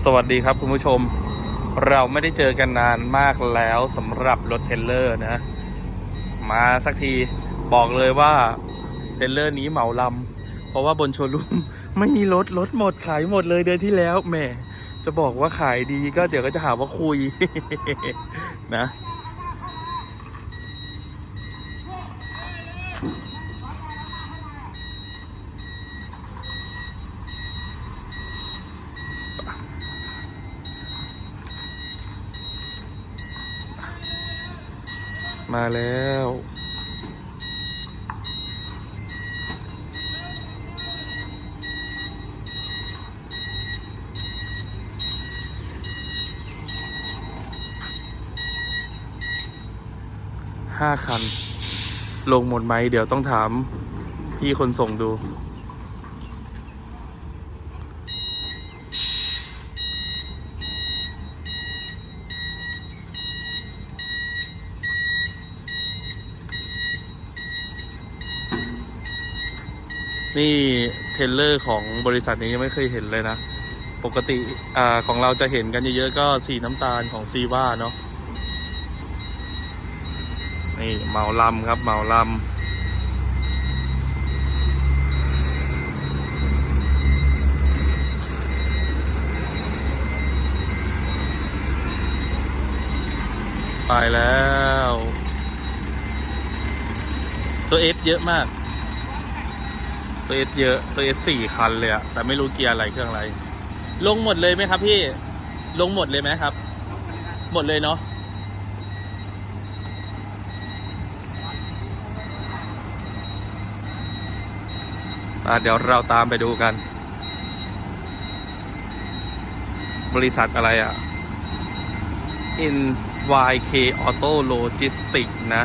สวัสดีครับคุณผู้ชม เราไม่ได้เจอกันนานมากแล้วสำหรับรถเทเลอร์นะ มาสักทีบอกเลยว่าเทเลอร์นี้เหมาลำเพราะว่าบนโชว์รูมไม่มีรถรถหมดขายหมดเลยเดือนที่แล้วแหมจะบอกว่าขายดีก็เดี๋ยวก็จะหาว่าคุยนะ มาแล้ว ห้าคัน ลงหมดไหม เดี๋ยวต้องถามพี่คนส่งดู นี่เทรลเลอร์ของบริษัทนี้ยังไม่เคยเห็นเลยนะ ปกติอ่าของเราจะเห็นกันเยอะๆก็สีน้ำตาลของซีว่าเนาะนี่เหมาลำครับเหมาลำไปแล้ว ตัวเอฟเยอะมาก ตัวเอสเยอะตัวเอสสี่คันเลยอะแต่ไม่รู้เกียร์อะไรเครื่องอะไร ลงหมดเลยไหมครับพี่ ลงหมดเลยไหมครับ หมดเลยเนาะเดี๋ยวเราตามไปดูกัน บริษัทอะไรอะ NYK Auto Logistics นะ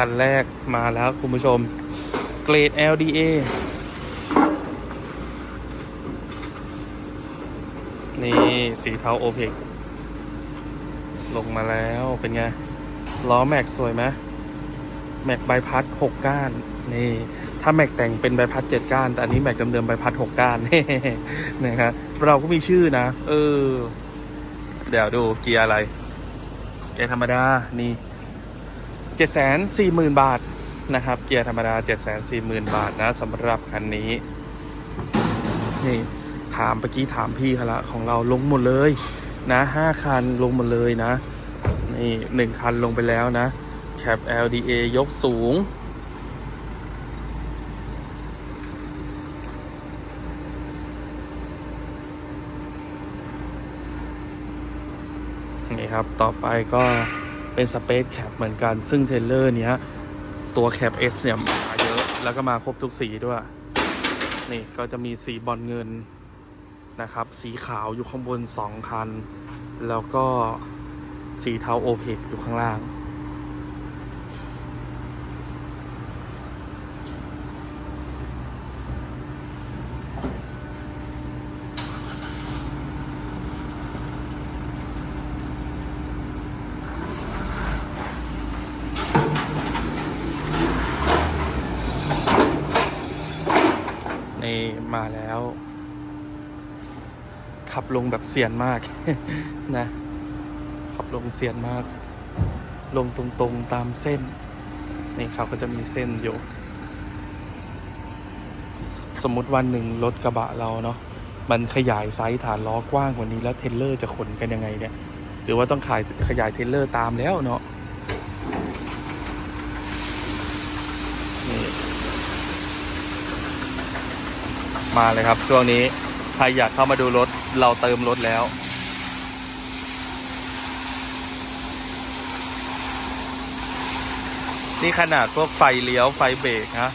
คันแรกมาแล้วคุณผู้ชม เกรด LDA นี่ สีเทาโอเพกลงมาแล้วเป็นไง ล้อแม็กสวยไหมแม็กใบพัดหกก้าน นี่ ถ้าแม็กแต่งเป็นใบพัดเจ็ดก้าน แต่อันนี้แม็กเดิมๆใบพัดหกก้านนะครับเราก็มีชื่อนะ เออ เดี๋ยวดูเกียร์อะไร เกียร์ธรรมดา นี่ เจ็ดแสนสี่หมื่นบาทนะครับ เกียร์ธรรมดาเจ็ดแสนสี่หมื่นบาทนะสำหรับคันนี้ นี่ถามเมื่อกี้ถามพี่เขาละของเราลงหมดเลยนะห้าคันลงหมดเลยนะ นี่หนึ่งคันลงไปแล้วนะแคป LDA ยกสูงนี่ครับ ต่อไปก็ เป็นสเปซแคปเหมือนกัน ซึ่งเทเลอร์เนี้ยตัวแคป S เนี่ยมาเยอะ แล้วก็มาครบทุกสีด้วย นี่ก็จะมีสีบอลเงินนะครับ สีขาวอยู่ข้างบน 2 คัน แล้วก็สีเทาโอเพกอยู่ข้างล่าง นี่มาแล้ว ขับลงแบบเสียนมาก นะ ขับลงเสียนมาก ลงตรงๆตามเส้น นี่เขาก็จะมีเส้นอยู่ สมมติวันหนึ่งรถกระบะเราเนาะมันขยายไซส์ฐานล้อกว้างกว่านี้แล้วเทเลอร์จะขนกันยังไงเนี่ย หรือว่าต้องขายขยายเทเลอร์ตามแล้วเนาะนี่ มาเลยครับ ช่วงนี้ใครอยากเข้ามาดูรถเราเติมรถแล้ว นี่ขนาดพวกไฟเลี้ยวไฟเบรกนะ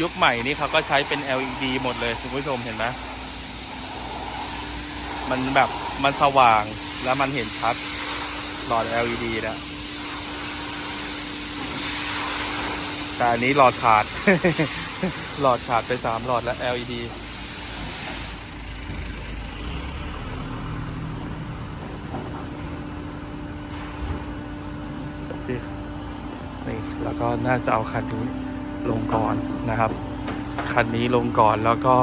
ยุคใหม่นี่เขาก็ใช้เป็น LED หมดเลยคุณผู้ชมเห็นไหมมันแบบมันสว่างแล้วมันเห็นชัดหลอด LED นะแต่อันนี้หลอดขาด หลอดขาดไปสามหลอดแล้ว LED นี่นี่แล้วก็น่าจะเอาคันนี้ลงก่อนนะครับ คันนี้ลงก่อนแล้วก็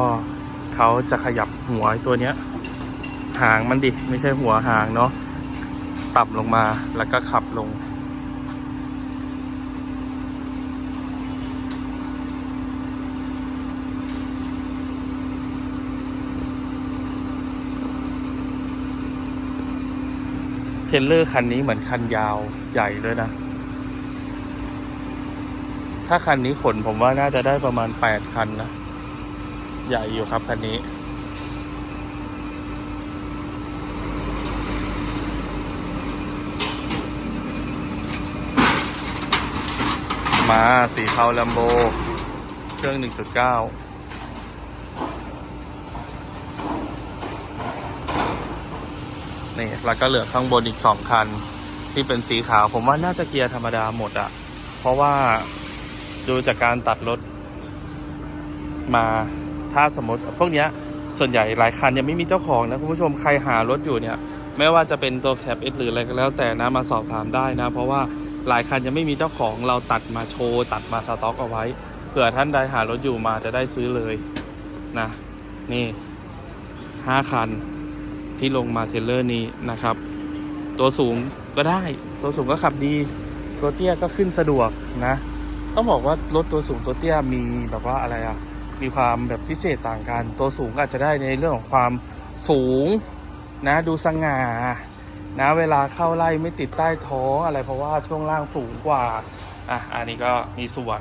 เขาจะขยับหัวตัวเนี้ย หางมันดิ ไม่ใช่หัวหางเนาะต่ำลงมาแล้วก็ขับลง เทรลเลอร์คันนี้เหมือนคันยาวใหญ่ด้วยนะ ถ้าคันนี้ขนผมว่าน่าจะได้ประมาณ 8 คันนะ ใหญ่อยู่ครับคันนี้มาสีเทาลัมโบ เครื่อง 1.9 นี่แล้วก็เหลือข้างบนอีกสองคัน ที่เป็นสีขาว ผมว่าน่าจะเกียร์ธรรมดาหมดอะเพราะว่าดูจากการตัดรถมาถ้าสมมติพวกเนี้ยส่วนใหญ่หลายคันยังไม่มีเจ้าของนะคุณผู้ชมใครหารถอยู่เนี่ย ไม่ว่าจะเป็นตัวแคปเอหรืออะไรก็แล้วแต่นะมาสอบถามได้นะ เพราะว่าหลายคันยังไม่มีเจ้าของเราตัดมาโชว์ ตัดมาสต็อกเอาไว้เผื่อท่านใดหารถอยู่มาจะได้ซื้อเลยนะ นี่ห้าคัน ที่ลงมาเทเลอร์นี้นะครับ ตัวสูงก็ได้ ตัวสูงก็ขับดี ตัวเตี้ยก็ขึ้นสะดวกนะ ต้องบอกว่ารถตัวสูงตัวเตี้ยมีแบบว่าอะไรอะมีความแบบพิเศษต่างกัน ตัวสูงก็อาจจะได้ในเรื่องของความสูงนะดูสง่านะเวลาเข้าไล่ไม่ติดใต้ท้องอะไรเพราะว่าช่วงล่างสูงกว่าอะอันนี้ก็มีส่วน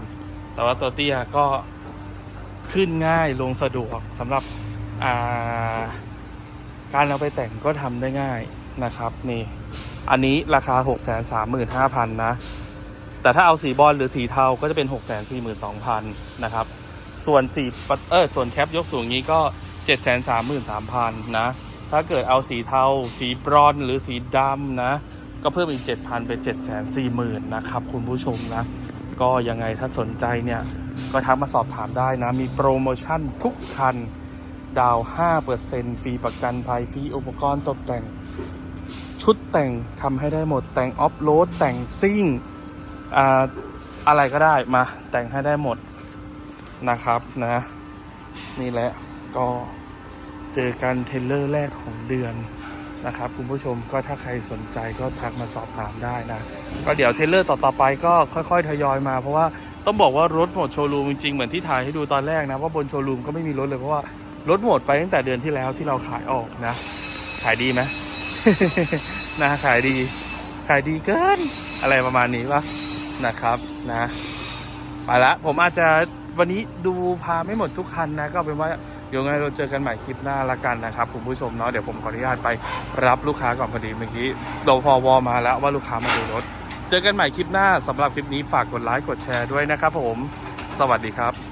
แต่ว่าตัวเตี้ยก็ขึ้นง่ายลงสะดวกสำหรับอ่า การเอาไปแต่งก็ทำได้ง่ายนะครับนี่ อันนี้ราคา 6 3 5 0 0 0 นะ แต่ถ้าเอาสีบอลหรือสีเทาก็จะเป็น 6 4 2 0 0 0 นะครับ ส่วนสีเออส่วนแคปยกสูงนี้ก็ 7 3 3 3 0 0 0 นะ ถ้าเกิดเอาสีเทา สีบรอนหรือสีดำนะ ก็เพิ่มอีก 7,000 เป็น 7 4 0 0 0 0 นะครับ คุณผู้ชมนะ ก็ยังไงถ้าสนใจเนี่ย ก็ทักมาสอบถามได้นะ มีโปรโมชั่นทุกคัน ดาว 5%ฟรีประกันภัยฟรีอุปกรณ์ตกแต่ง ชุดแต่งทำให้ได้หมด แต่งออฟโรดแต่งซิ่งอ่าอะไรก็ได้มา แต่งให้ได้หมดนะครับนะ นี่แหละก็เจอกันเทรลเลอร์แรกของเดือนนะครับคุณผู้ชมก็ถ้าใครสนใจก็ทักมาสอบถามได้นะ ก็เดี๋ยวเทรลเลอร์ต่อๆไปก็ค่อยๆ ทยอยมา เพราะว่าต้องบอกว่ารถหมดโชว์รูมจริงๆ เหมือนที่ถ่ายให้ดูตอนแรกนะ ว่าบนโชว์รูมก็ไม่มีรถเลยเพราะว่า รถหมดไปตั้งแต่เดือนที่แล้วที่เราขายออกนะ ขายดีไหมนะขายดี ขายดีเกิน อะไรประมาณนี้ปะนะครับนะไปละผมอาจจะวันนี้ดูพาไม่หมดทุกคันนะ ก็เป็นว่าเดี๋ยวไงเราเจอกันใหม่คลิปหน้าละกันนะครับคุณผู้ชมเนาะเดี๋ยวผมขออนุญาตไปรับลูกค้าก่อนพอดีเมื่อกี้เราพอวอมาแล้วว่าลูกค้ามาดูรถ เจอกันใหม่คลิปหน้าสำหรับคลิปนี้ฝากกดไลค์กดแชร์ด้วยนะครับผม สวัสดีครับ